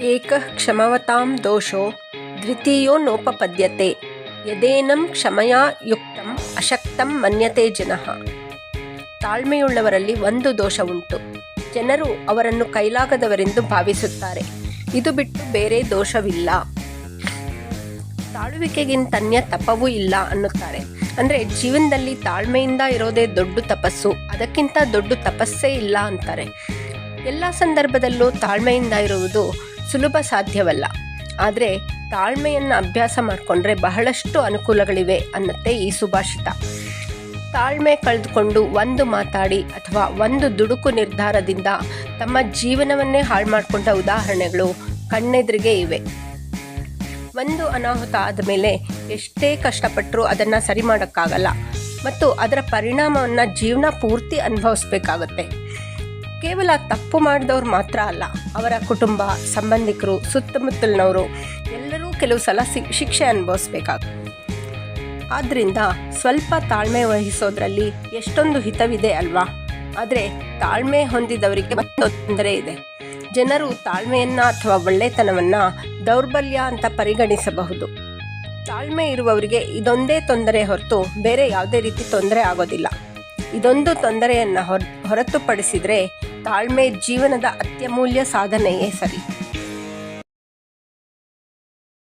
ಏಕಃ ಕ್ಷಮವತಾಂ ದೋಷೋ ದ್ವಿತೀಯೋ ನೋಪಪದ್ಯತೆ. ಯದೇನಂ ಕ್ಷಮಯಾ ಯುಕ್ತಂ ಅಶಕ್ತಂ ಮನ್ಯತೆ ಜನಃ. ತಾಳ್ಮೆಯುಳ್ಳವರಲ್ಲಿ ಒಂದು ದೋಷ ಉಂಟು ಜನರು ಅವರನ್ನು ಕೈಲಾಗದವರೆಂದು ಭಾವಿಸುತ್ತಾರೆ. ಇದು ಬಿಟ್ಟು ಬೇರೆ ದೋಷವಿಲ್ಲ. ತಾಳುವಿಕೆಗಿಂತನ್ಯ ತಪವೂ ಇಲ್ಲ ಅನ್ನುತ್ತಾರೆ. ಅಂದರೆ ಜೀವನದಲ್ಲಿ ತಾಳ್ಮೆಯಿಂದ ಇರೋದೇ ದೊಡ್ಡ ತಪಸ್ಸು. ಅದಕ್ಕಿಂತ ದೊಡ್ಡ ತಪಸ್ಸೇ ಇಲ್ಲ ಅಂತಾರೆ. ಎಲ್ಲ ಸಂದರ್ಭದಲ್ಲೂ ತಾಳ್ಮೆಯಿಂದ ಇರುವುದು ಸುಲಭ ಸಾಧ್ಯವಲ್ಲ. ಆದರೆ ತಾಳ್ಮೆಯನ್ನು ಅಭ್ಯಾಸ ಮಾಡಿಕೊಂಡ್ರೆ ಬಹಳಷ್ಟು ಅನುಕೂಲಗಳಿವೆ ಅನ್ನತ್ತೆ ಈ ಸುಭಾಷಿತ. ತಾಳ್ಮೆ ಕಳೆದುಕೊಂಡು ಒಂದು ಮಾತಾಡಿ ಅಥವಾ ಒಂದು ದುಡುಕು ನಿರ್ಧಾರದಿಂದ ತಮ್ಮ ಜೀವನವನ್ನೇ ಹಾಳು ಮಾಡಿಕೊಂಡ ಉದಾಹರಣೆಗಳು ಕಣ್ಣೆದುರಿಗೆ ಇವೆ. ಒಂದು ಅನಾಹುತ ಆದ ಮೇಲೆ ಎಷ್ಟೇ ಕಷ್ಟಪಟ್ಟರೂ ಅದನ್ನು ಸರಿ ಮಾಡೋಕ್ಕಾಗಲ್ಲ. ಮತ್ತು ಅದರ ಪರಿಣಾಮವನ್ನು ಜೀವನ ಪೂರ್ತಿ ಅನುಭವಿಸ್ಬೇಕಾಗತ್ತೆ. ಕೇವಲ ತಪ್ಪು ಮಾಡಿದವ್ರು ಮಾತ್ರ ಅಲ್ಲ, ಅವರ ಕುಟುಂಬ, ಸಂಬಂಧಿಕರು, ಸುತ್ತಮುತ್ತಲಿನವರು, ಎಲ್ಲರೂ ಕೆಲವು ಸಲ ಶಿಕ್ಷೆ ಅನುಭವಿಸ್ಬೇಕಾಗ ಆದ್ದರಿಂದ ಸ್ವಲ್ಪ ತಾಳ್ಮೆ ವಹಿಸೋದ್ರಲ್ಲಿ ಎಷ್ಟೊಂದು ಹಿತವಿದೆ ಅಲ್ವಾ? ಆದರೆ ತಾಳ್ಮೆ ಹೊಂದಿದವರಿಗೆ ತೊಂದರೆ ಇದೆ. ಜನರು ತಾಳ್ಮೆಯನ್ನು ಅಥವಾ ಒಳ್ಳೆತನವನ್ನು ದೌರ್ಬಲ್ಯ ಅಂತ ಪರಿಗಣಿಸಬಹುದು. ತಾಳ್ಮೆ ಇರುವವರಿಗೆ ಇದೊಂದೇ ತೊಂದರೆ ಹೊರತು ಬೇರೆ ಯಾವುದೇ ರೀತಿ ತೊಂದರೆ ಆಗೋದಿಲ್ಲ. ಇದೊಂದು ತೊಂದರೆಯನ್ನು ಹೊರ ಹೊರತುಪಡಿಸಿದರೆ ತಾಳ್ಮೆ ಜೀವನದ ಅತ್ಯಮೂಲ್ಯ ಸಾಧನೆಯೇ ಸರಿ.